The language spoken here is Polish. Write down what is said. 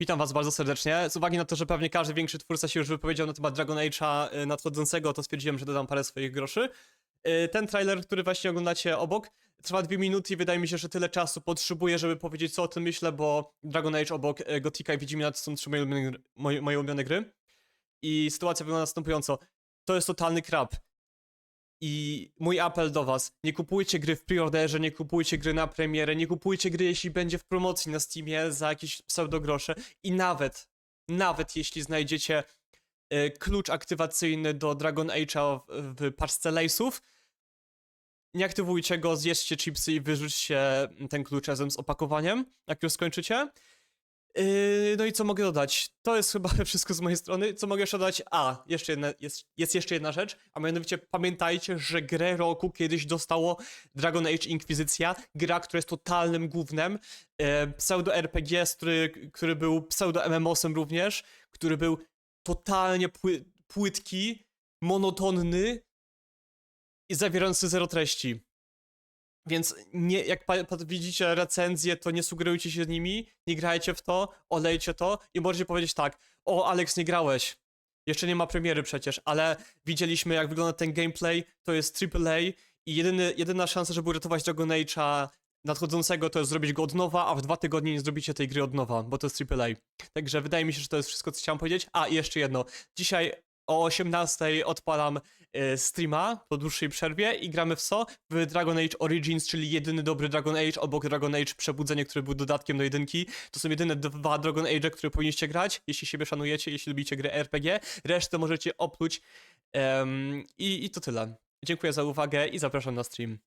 Witam was bardzo serdecznie. Z uwagi na to, że pewnie każdy większy twórca się już wypowiedział na temat Dragon Age'a y, nadchodzącego, to stwierdziłem, że dodam parę swoich groszy. Y, Ten trailer, który właśnie oglądacie obok, trwa dwie minuty i wydaje mi się, że tyle czasu potrzebuję, żeby powiedzieć, co o tym myślę, bo Dragon Age obok y, Gothica i Wiedźmina to są trzy moje gry- moje, moje ulubione gry. I sytuacja wygląda następująco. To jest totalny krab. I mój apel do was, nie kupujcie gry w preorderze, nie kupujcie gry na premierę, nie kupujcie gry, jeśli będzie w promocji na Steamie za jakieś pseudogrosze i nawet, nawet jeśli znajdziecie e, klucz aktywacyjny do Dragon Age'a w, w nie aktywujcie go, zjedzcie chipsy i wyrzućcie ten klucz razem z opakowaniem, jak już skończycie. Yy, no i co mogę dodać? To jest chyba wszystko z mojej strony. Co mogę jeszcze dodać? A, jeszcze jedna, jest, jest jeszcze jedna rzecz, a mianowicie pamiętajcie, że grę roku kiedyś dostało Dragon Age Inkwizycja, gra, która jest totalnym głównym, e, pseudo-RPG, który, który był pseudo-MMOsem również, który był totalnie pły, płytki, monotonny i zawierający zero treści. Więc nie, jak widzicie recenzje, to nie sugerujcie się nimi, nie grajcie w to, olejcie to i możecie powiedzieć tak, o Alex, nie grałeś. Jeszcze nie ma premiery przecież, ale widzieliśmy jak wygląda ten gameplay, to jest AAA i jedyny, jedyna szansa, żeby uratować Dragon Age'a nadchodzącego to jest zrobić go od nowa, a w dwa tygodnie nie zrobicie tej gry od nowa, bo to jest AAA. Także wydaje mi się, że to jest wszystko, co chciałem powiedzieć. A, i jeszcze jedno. Dzisiaj o 18 odpalam e, streama po dłuższej przerwie i gramy w co? W Dragon Age Origins, czyli jedyny dobry Dragon Age obok Dragon Age Przebudzenie, który był dodatkiem do jedynki. To są jedyne dwa Dragon Age, które powinniście grać, jeśli siebie szanujecie, jeśli lubicie gry RPG. Resztę możecie opluć. I, I to tyle. Dziękuję za uwagę i zapraszam na stream.